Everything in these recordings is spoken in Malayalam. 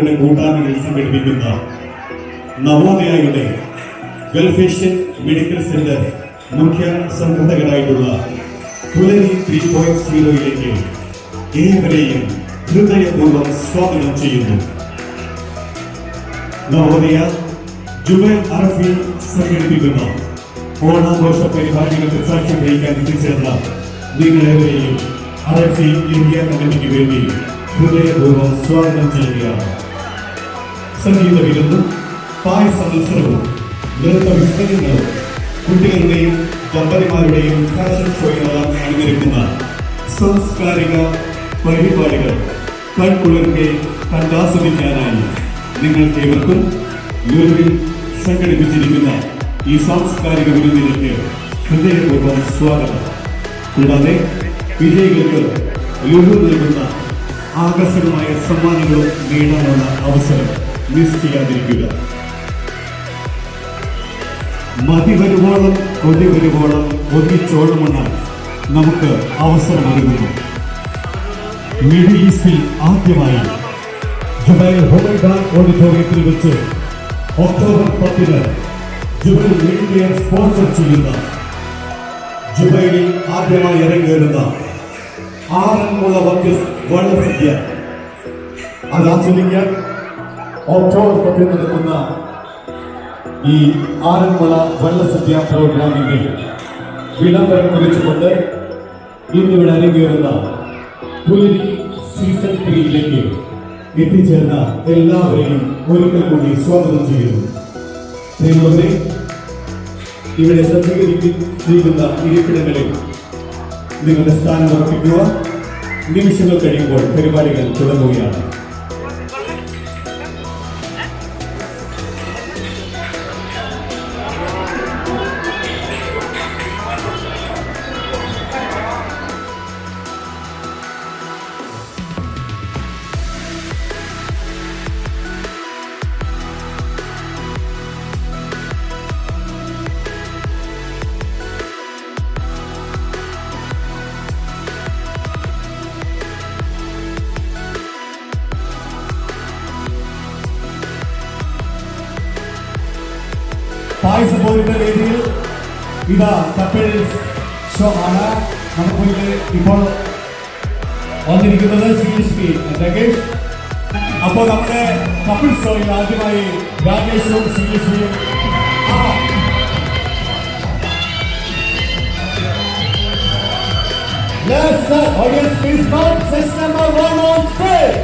കുട്ടികളുടെ കൂട്ടായ്മകൾ സംഘടിപ്പിക്കുന്ന നവോദയയുടെ ഗൾഫേഷ്യൻ മെഡിക്കൽ സെന്റർ മുഖ്യ സംഘടകരായിട്ടുള്ള പുലരി ത്രീ പോയിന്റ് സീറോയിലേക്ക് ഏവരെയും ഹൃദയപൂർവം സ്വാഗതം ചെയ്യുന്നു. നവോദയ ജുബൈൽ അറഫിൽ സംഘടിപ്പിക്കുന്ന ഓണാഘോഷ പരിപാടികൾക്ക് സാക്ഷ്യം വഹിക്കാൻ എത്തിച്ചേർന്ന നിങ്ങളേവരെയും അറഫി ഇന്ത്യ കമ്മിറ്റിക്ക് വേണ്ടി ഹൃദയപൂർവം സ്വാഗതം ചെയ്യുകയാണ്. സംഗീത വിരുന്നും പായസ മത്സരവും നൃത്ത വിസ്തരങ്ങളും കുട്ടികളുടെയും ദമ്പതിമാരുടെയും ഫാഷൻ ഷോയുമെല്ലാം അണിനിരക്കുന്ന സാംസ്കാരിക പരിപാടികൾ കൺകുളിർക്കെ കണ്ടാസ്വദിക്കാനായി നിങ്ങൾക്ക് ഏവർക്കും ലുലുവിൽ സംഘടിപ്പിച്ചിരിക്കുന്ന ഈ സാംസ്കാരിക വിരുന്നിലേക്ക് ഹൃദയപൂർവം സ്വാഗതം. കൂടാതെ വിജയികൾക്ക് ലുലു നൽകുന്ന ആകർഷകമായ സമ്മാനങ്ങളും നേടാനുള്ള അവസരം മിസ് ചെയ്യാതിരിക്കുക മതി വരുവോളം കൊതി വരുവോളം ഒന്നിച്ചോളമെന്ന് നമുക്ക് അവസരമൊരുങ്ങുന്നു മിഡിൽ ഈസ്റ്റിൽ ആദ്യമായി ജുബൈൽ ഹോമൈദാൻ ഓഡിറ്റോറിയത്തിൽ വെച്ച് ഒക്ടോബർ പത്തിന് ജുബൈൽ മീഡിയ സ്പോൺസർ ചെയ്യുന്ന ജുബൈലിൽ ആദ്യമായി ഇറങ്ങിവരുന്ന ആറന്മുള വക്യസ് വള്ളസദ്യ. അത് ആസ്വദിക്കാൻ ഒക്ടോബർ പത്തിന് നടക്കുന്ന ഈ ആറന്മുള വെള്ളസദ്യ പ്രോഗ്രാമിന്റെ വിളംബരം കുറിച്ചുകൊണ്ട് ഇന്നിവിടെ അരങ്ങേറുന്ന പുലരി സീസൺ ത്രീയിലേക്ക് എത്തിച്ചേർന്ന എല്ലാവരെയും ഒരിക്കൽ കൂടി സ്വാഗതം ചെയ്യുന്നു. പ്രിയമുള്ളവരെ ഇവിടെ സജ്ജീകരിക്കുന്ന ഇരിപ്പിടങ്ങളിൽ നിങ്ങളുടെ സ്ഥാനം ഉറപ്പിക്കുക നിമിഷങ്ങൾ കഴിയുമ്പോൾ പരിപാടികൾ തുടങ്ങുകയാണ്. ഇതാ കപ്പിൾസ് ഷോ ആണ് നമുക്ക് മുന്നിൽ ഇപ്പോൾ വന്നിരിക്കുന്നത് ശ്രീലക്ഷ്മി രകേഷ് അപ്പോൾ നമ്മുടെ കപ്പിൾ ഷോയിൽ ആദ്യമായി രാകേഷും ശ്രീലക്ഷ്മിയും ആ, Yes, sir. Audience, please come. Six number one on stage.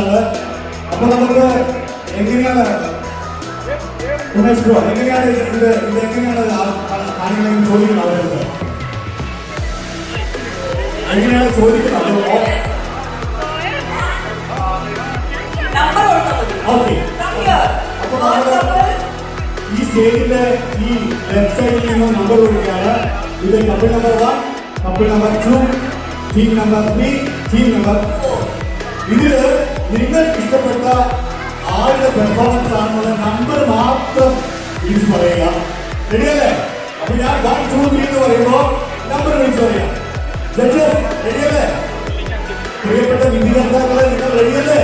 അവർ അപ്പൊ നമുക്ക് എങ്ങനെയാണ് ഉമേഷ് ബ്രോ എങ്ങനെയാണ് ഇത് ഇത് എങ്ങനെയാണ് ആളുകളെ ചോദിക്കുന്നത് അവരുടെ? എങ്ങനെയാണ് ചോദിക്കുന്നത് ഓക്കെ. അപ്പോൾ number. ഈ സ്റ്റേജിന്റെ ഈ വെബ്സൈറ്റിൽ നിന്ന് നമ്പർ കൊടുക്കുകയാണ്. ഇത് couple number one couple number two team number three team number ഇതിൽ നിങ്ങൾക്ക് ഇഷ്ടപ്പെട്ട ആളുടെ പെർഫോമൻസ് ആണെന്നുള്ള നമ്പർ മാത്രം വിളിച്ച് പറയുക. റെഡിയല്ലേ? അപ്പൊ ഞാൻ വൺ ടു എന്ന് പറയുമ്പോ നമ്പർ വിളിച്ച് പറയാം. ശരിയല്ലേ പ്രിയപ്പെട്ട വിധികർത്താക്കളെ നിങ്ങൾ റെഡിയല്ലേ?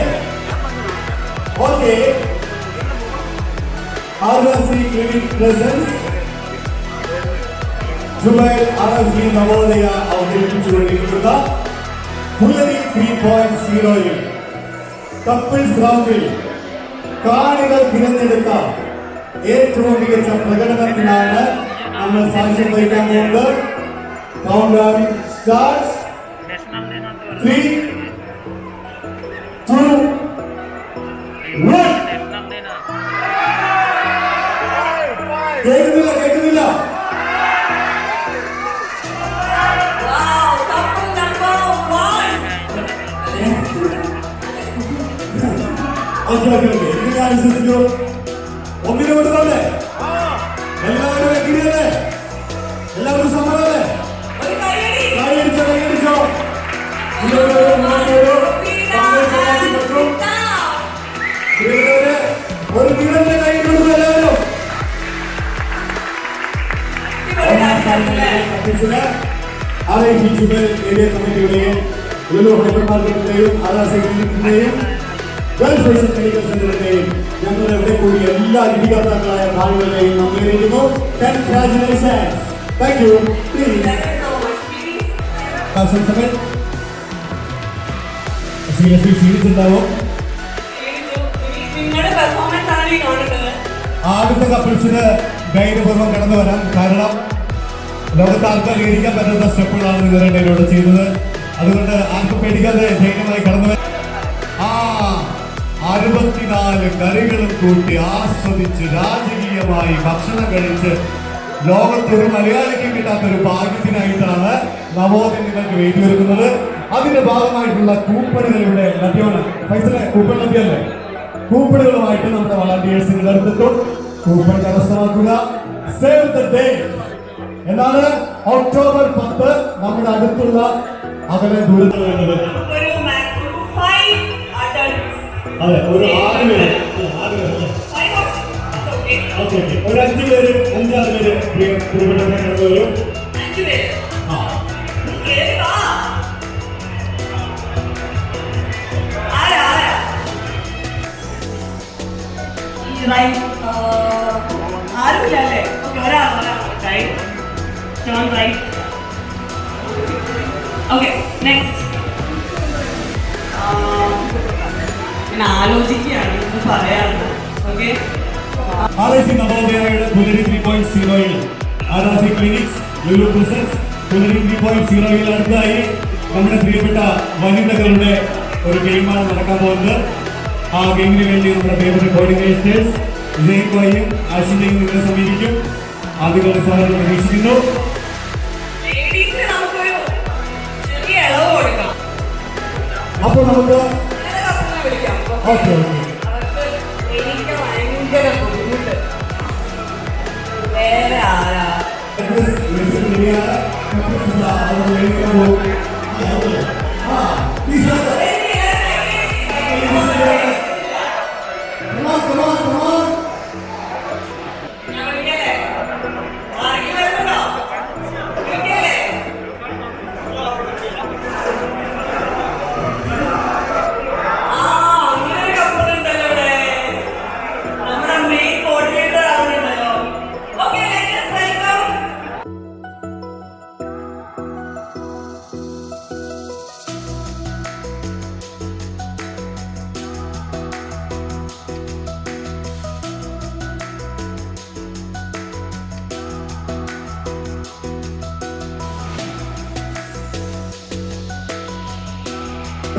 Okay RSC Clinic presents Jubail RSC Navodaya അവതരിപ്പിച്ചുകൊണ്ടിരിക്കുന്ന Pulari three point സീറോയിൽ കപ്പിൾസ് റൗണ്ടിൽ കാണികൾ തിരഞ്ഞെടുത്ത ഏറ്റവും മികച്ച പ്രകടനത്തിനാണ് നമ്മൾ സാക്ഷ്യം വഹിക്കാൻ പോകുന്നത്. Countdown starts three okay okay okay ഇത് ഞാൻ വിശ്വസിച്ചു ഒന്നിനു കൊടുക്കല്ലേ എല്ലാവരും എഗ്രിയല്ലേ എല്ലാവരും സമ്മതമല്ലേ ഒരു കൈയടി. കൈയടിച്ചോ കൈയടിച്ചോ ഇതൊരു ഒരു Down. പ്രിയപ്പെട്ടവരെ, ഒരു നീളന്റെ കൈ കൊടുക്കും എല്ലാവരും ഇവിടെ കാണിച്ചില്ലേ? അധ്യക്ഷന് ആർഐസി ജുബൈൽ ഏരിയ കമ്മിറ്റിയുടെയും ലുലു ഹൈപ്പർ മാർക്കറ്റിന്റെയും ആദാസ ക്ലിനിക്കിന്റെയും മെഡിക്കൽ സെന്ററിന്റെയും ഇവിടെ കൂടി എല്ലാ വിധികർത്താക്കളായ കൺഗ്രാചുലേഷൻസ് താങ്ക് യു നിങ്ങളുടെ ഈ കാണുന്നത്. ആദ്യത്തെ കപ്പിൾസിന് ധൈര്യപൂർവം കടന്നു വരാം കാരണം ലോകത്ത് ആർക്കും അംഗീകരിക്കാൻ പറ്റുന്ന സ്റ്റെപ്പുകളാണ് രണ്ടുപേരോട് ചെയ്തത് അതുകൊണ്ട് ആർക്കും പേടിക്കാതെ ധൈര്യമായി കടന്നു വരാം അറുപത്തിനാല് കറികളും കൂട്ടി ആസ്വദിച്ച് രാജകീയമായി ഭക്ഷണം കഴിച്ച് ലോകത്തൊരു മലയാളിക്ക് കിട്ടാത്ത ഒരു ഭാഗ്യത്തിനായിട്ടാണ് നവോദയ നിങ്ങൾക്ക് വേണ്ടി വരുന്നത് അതിന്റെ ഭാഗമായിട്ടുള്ള കൂപ്പണുകൾ ഇവിടെ ലഭ്യമാണ്. പൈസ കൂപ്പൺ ലഭ്യമല്ലേ? കൂപ്പണുകളുമായിട്ട് നമ്മുടെ വളണ്ടിയേഴ്സ് നിലനിർത്തും കൂപ്പൺ കരസ്ഥമാക്കുക സേവ് ദ ഡേ എന്നാണ് ഒക്ടോബർ പത്ത് നമ്മുടെ അടുത്തുള്ള അകലെ ദുരിതം വരുന്നത് അതെ ഒരു ആറ് പേര് ആറ് പേര്. ഓക്കെ ഓക്കെ ഒരു അഞ്ച് പേര് അഞ്ചാറ് പേര് പ്രിയ പ്രിയപ്പെട്ടവരെ കടന്നു വരും ആ ആരുമില്ല അല്ലേ? Okay, ഒരാൾ, ഒരാൾ. Right Turn right. പറയാറുണ്ട്. ഓക്കെ ആർ ഐ സി നവോദയയുടെ പുലരി ത്രീ പോയിന്റ് സീറോയിൽ R R C clinics Lulu presents Pulari three point സീറോയിൽ അടുത്തായി നമ്മുടെ പ്രിയപ്പെട്ട വനിതകളുടെ ഒരു ഗെയിമാണ് നടക്കാൻ പോകുന്നത്. ആ ഗെയിമിന് വേണ്ടി നമ്മുടെ പ്രിയപ്പെട്ട കോർഡിനേറ്റേഴ്സ് വിജയ്ക്കോയും ആശിന്റെയും നിങ്ങളെ സമീപിക്കും. ആദ്യങ്ങളുടെ സഹായം പ്രതീക്ഷിക്കുന്നു. അപ്പോൾ നമുക്ക് ഓക്കെ ഓക്കെ. വേറെ ആരാ? ഞാൻ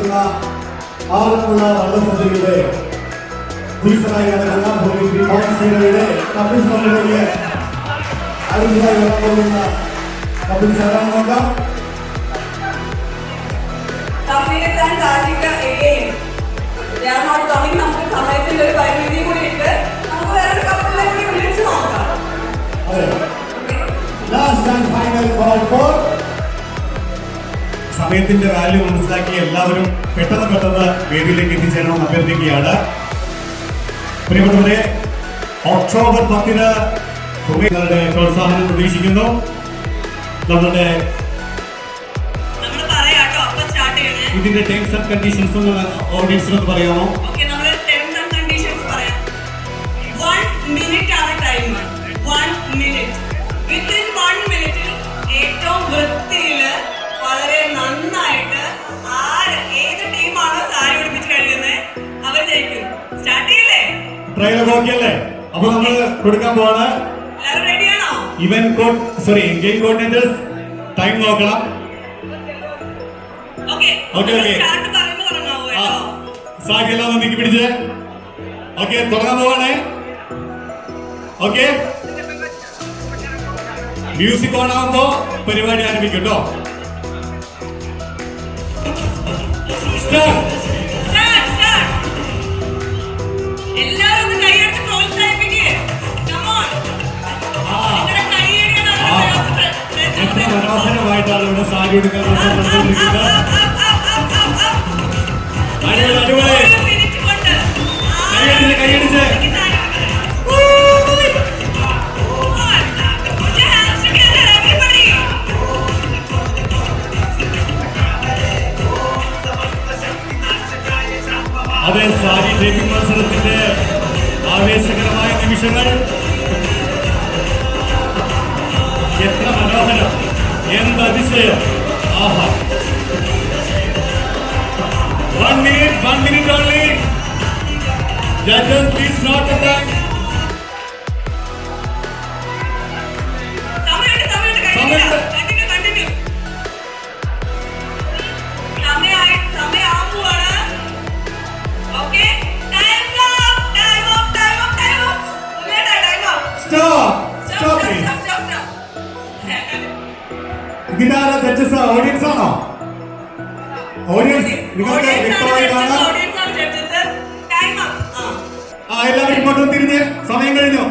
നടക്കുന്ന ആലപ്പുഴ വള്ളസദ്യയുടെ പുലിസറായി നടക്കുന്ന ഹോംസ്റ്റേകളുടെ കപ്പിൾ സഭകളിലേക്ക് അടുത്തതായി വരാൻ പോകുന്ന കപ്പിൾ സഭ നോക്കാം സമയത്താൻ സാധിക്കുക ഒരു പരിമിതി കൂടി ഉണ്ട്. നമുക്ക് വേറൊരു കപ്പിളിനെ കൂടി വിളിച്ചു നോക്കാം. Last and final call for സമയത്തിന്റെ വാല്യൂ മനസ്സിലാക്കി എല്ലാവരും പെട്ടെന്ന് പെട്ടെന്ന് വേദിയിലേക്ക് എത്തിച്ചേരണം അഭ്യർത്ഥിക്കുകയാണ്. പ്രിയപ്പെട്ടവരെ ഒക്ടോബർ പത്തിന് നിങ്ങളുടെ പ്രോത്സാഹനം പ്രതീക്ഷിക്കുന്നു. നമ്മുടെ ഇതിന്റെ ടേംസ് ആൻഡ് കണ്ടീഷൻസ് ഒന്ന് ഓഡിയൻസിനോട് പറയാമോ? മിനിറ്റ് ആണ്. Time one minute within one മിനിറ്റിൽ ഏറ്റവും വൃത്തി ഡയലോഗ് ഓക്കെ അല്ലേ അപ്പൊ നമ്മൾ കൊടുക്കാൻ പോവാണ്. ഇവൻ code sorry game coordinators time നോക്കണം. ഓക്കെ ഓക്കെ സാഖ്യ എല്ലാം നീക്കി പിടിച്ച്. ഓക്കെ തുടങ്ങാൻ പോവാണേ. ഓക്കെ മ്യൂസിക് ഓൺ ആകുമ്പോ പരിപാടി ആരംഭിക്കും കേട്ടോ മനോഹരമായിട്ടാണ് ഇവിടെ സാരി എടുക്കാൻ അടിപൊളി. അടിപൊളി കൈയടിച്ച് കൈയടിച്ച് അതേ സാരി ടേപ്പിംഗ് മത്സരത്തിന്റെ ആവേശകരമായ നിമിഷങ്ങൾ. എത്ര മനോഹരം എന്ത് അതിശയം. ആഹാ. One minute one minute only judges please note attack എല്ലാവരും ഇങ്ങോട്ടും തിരിഞ്ഞ് സമയം കഴിഞ്ഞു.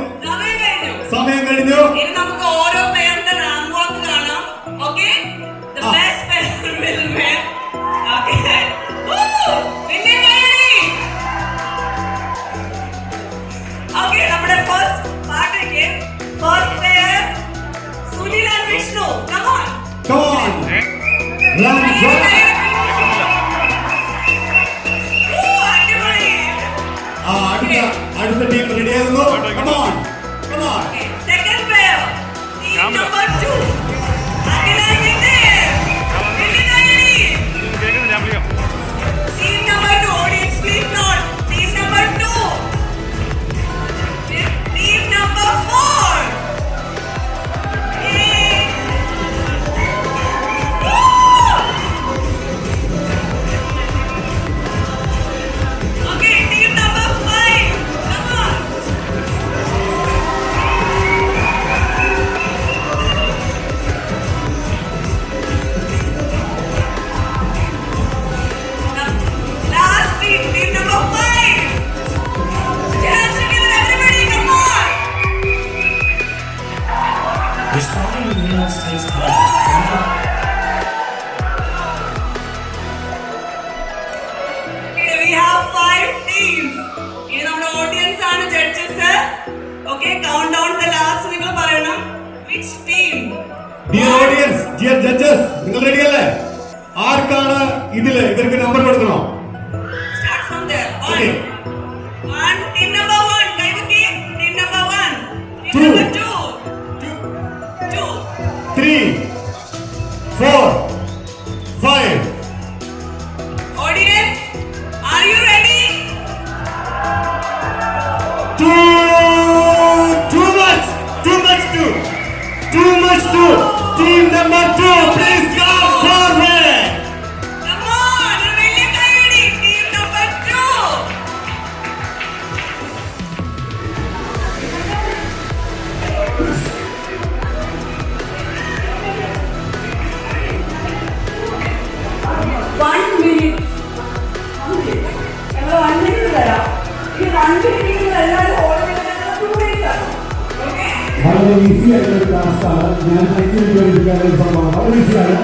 ഈസിയാണ്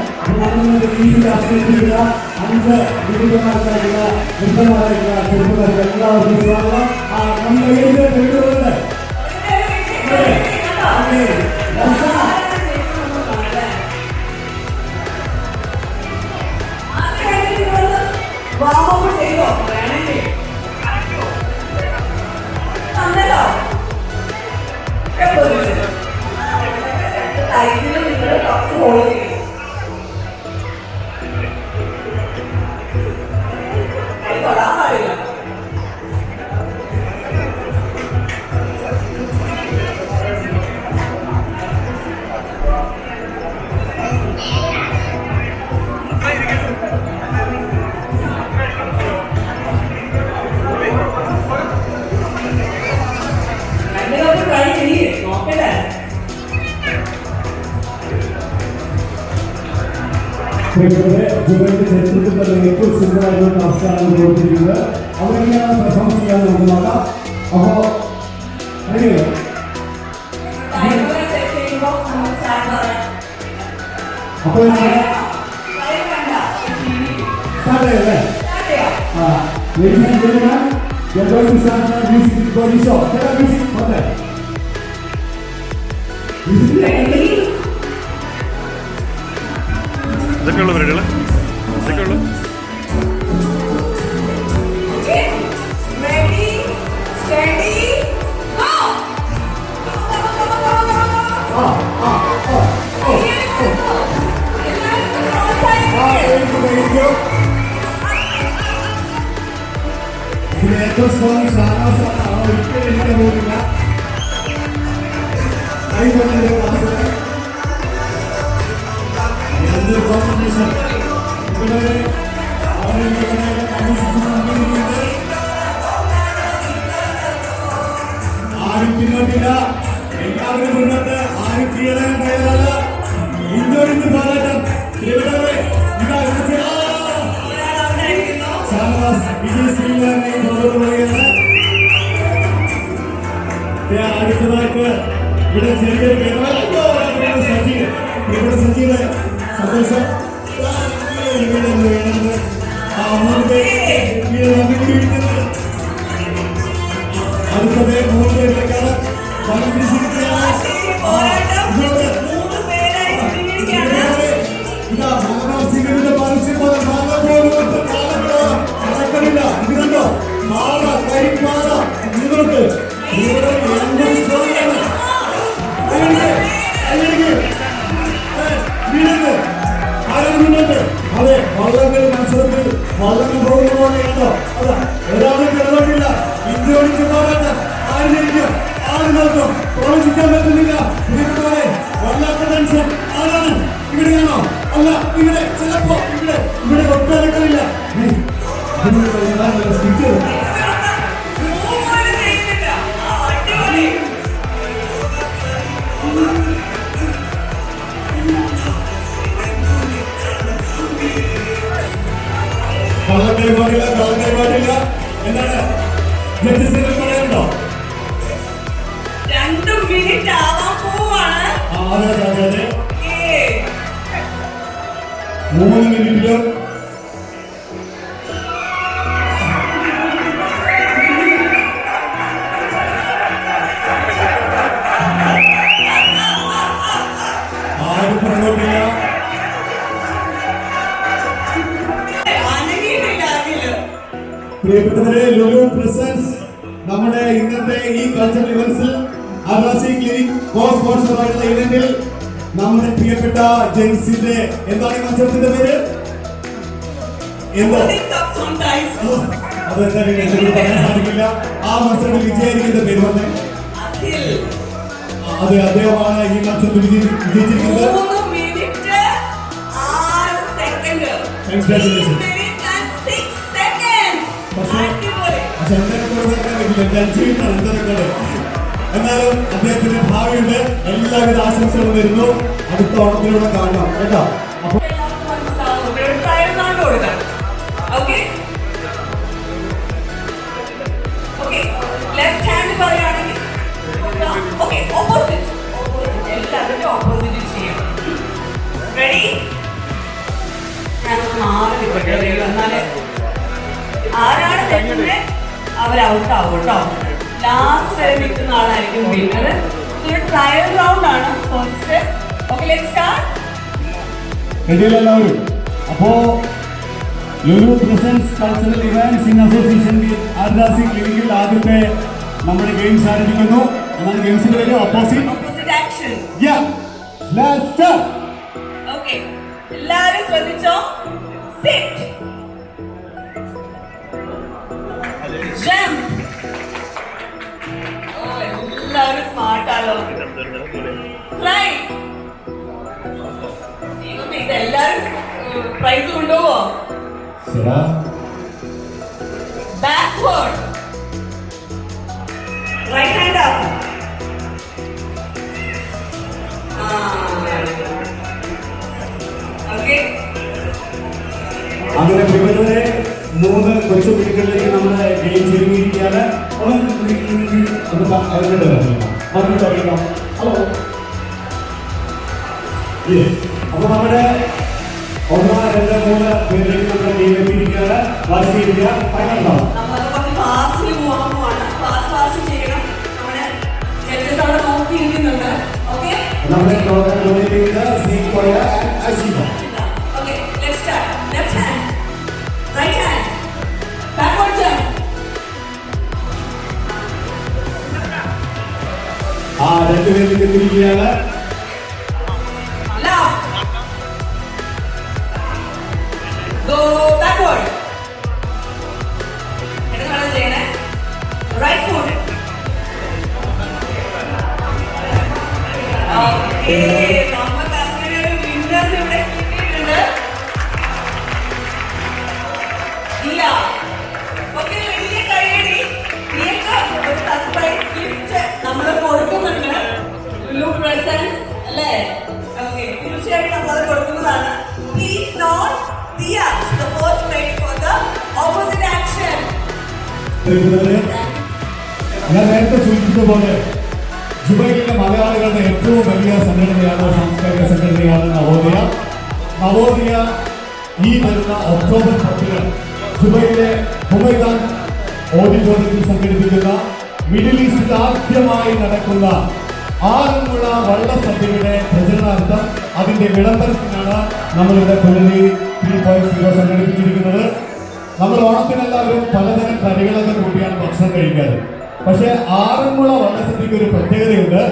ഈസി ടാസ്കിലുള്ള അഞ്ച് വിവിധമായിട്ടുള്ള വൃദ്ധമായിട്ടുള്ള ചെറുപ്പക്കാർക്ക് എല്ലാവർക്കും സ്വാഗതം ആ, നമ്മുടെ ഏത് പെണ്ണുകളുണ്ട് അതെ. ദർശന. പ്രിയപ്പെട്ടവരെ ജുവലിന്റെ ചരിത്രത്തിൽ തന്നെ ഏറ്റവും സുന്ദരമായിട്ടുള്ള ടാസ്ക്കാണ് കൊടുത്തിരിക്കുന്നത്. അവരെങ്ങനെയാണ് പെർഫോം ചെയ്യാൻ നമുക്ക് നോക്കാം. അപ്പോ അറിയോ അപ്പോൾ ആ ladies and gentlemen we are going to start the music body show അടുത്തതായിട്ട് ഇവിടെ ചെറിയൊരു പേരോ സജി ഇവിടെ സജിയുടെ സന്തോഷം അടുത്തത് മൂന്ന് തിരിഞ്ഞിരിക്കുകയാണ്. ഇതാ മാനവസിംഗിന്റെ പരസ്യമായ മാനവോടുമൊത്ത് കാലങ്ങളോ നടക്കണില്ല ഇത് കണ്ടോ മാറ കരിമാറ നിങ്ങൾക്ക് വള്ളങ്ങൾ മത്സരത്തിൽ വള്ളങ്ങൾ പോകുന്നതാണ് കേട്ടോ അതാ ഒരാളും കിടന്നിട്ടില്ല ഇന്ത്യ ഒളിച്ച് പോരാട്ടം ആര് പ്രവചിക്കാൻ പറ്റുന്നില്ല. പ്രിയപ്പെട്ടവരെ ലുലു പ്രസൻസ് നമ്മുടെ ഇന്നത്തെ ഈ കൾച്ചർ ഇവന്റ്സിൽ ആദിവാസി ക്ലിനിക് കോ സ്പോൺസർ ആയിട്ടുള്ള ഇവന്റിൽ നമ്മുടെ പ്രിയപ്പെട്ട ജെൻസിന്റെ എന്താണ് ഈ മത്സരത്തിന്റെ പേര്? എന്തോ? പറയാൻ സാധിക്കില്ല. ആ മത്സരത്തിൽ വിജയായിരിക്കുന്ന പേര് പറഞ്ഞേ? അതെ അദ്ദേഹമാണ് ഈ മത്സരത്തിൽ വിജയി- വിജയിച്ചിരിക്കുന്നത്. മൂന്ന് എന്നാലും അദ്ദേഹത്തിന്റെ ഭാവിയുണ്ട് എല്ലാവിധ ആശംസകളും വരുന്നു അടുത്ത ഓണത്തിലൂടെ കാണാം. കേട്ടോ? റെഡിയല്ല എല്ലാവരും അപ്പോ Lulu presents cultural events in association ആദിവാസി ക്ലിനിക്കിൽ ആദ്യത്തെ നമ്മുടെ ഗെയിംസ് ആരംഭിക്കുന്നു. എന്നാണ് ഗെയിംസിന്റെ പേര് ഓപ്പോസിറ്റ് എല്ലാവരും ശ്രദ്ധിച്ചോ? സിറ്റ് ജംപ് എല്ലാവരും സ്മാർട്ടാലോ ഫ്ലൈ പ്രൈസ് കൊണ്ടുപോവോ ശരാ backward right hand up okay അങ്ങനെ പ്രിയപ്പെട്ടവരെ മൂന്ന് കൊച്ചു കുട്ടികളിലേക്ക് നമ്മൾ ഗെയിം ചെയ്യുകയാണ് ഒന്ന് നി- നി- നി- ഒന്ന് പ- അവരുടെ അറിയിക്കാം. അവരുടെ അറിയിക്കാം. Hello Yes. അപ്പൊ നമ്മുടെ ഒന്നാം രണ്ട് മൂന്ന് പേരിലേക്ക് നമ്മുടെ എത്തിയിരിക്കുകയാണ് വാശി ചെയ്യുക ചെയ്യണം നമ്മുടെ പ്രോഗ്രാം ഡൊണേറ്റ് ചെയ്യുന്ന സീക്കോയ and അശീമ okay left start left hand right hand backward jump ആ രണ്ടുപേരിലേക്ക് എത്തിയിരിക്കുകയാണ് ലുലു അല്ലേ കൊടുക്കുന്നതാണ്. Note the for the opposite action ഞാൻ നേരത്തെ സൂചിപ്പിച്ച പോലെ ജുബൈലിലെ മലയാളികളുടെ ഏറ്റവും വലിയ സംഘടനയാണ് സാംസ്കാരിക സംഘടനയാണ് നവോദയ. നവോദയ ഈ വരുന്ന ഒക്ടോബർ പത്തിന് ജുബൈയിലെ ഹുമൈദാൻ ഓഡിറ്റോറിയത്തിൽ സംഘടിപ്പിക്കുന്ന മിഡിൽ ഈസ്റ്റിൽ ആദ്യമായി നടക്കുന്ന ആറന്മുള വള്ളസദ്യയുടെ പ്രചരണാർത്ഥം അതിന്റെ വിളംബരത്തിനാണ് നമ്മളിവിടെ പുലരി ത്രീ പോയിന്റ് സീറോ സംഘടിപ്പിച്ചിരിക്കുന്നത്. നമ്മൾ ഓണത്തിനെല്ലാവരും പലതരം കറികളൊക്കെ കൂട്ടിയാണ് ഭക്ഷണം കഴിക്കാറ്. പക്ഷെ ആറന്മുള വള്ളസദ്യക്ക് ഒരു പ്രത്യേകതയുണ്ട്.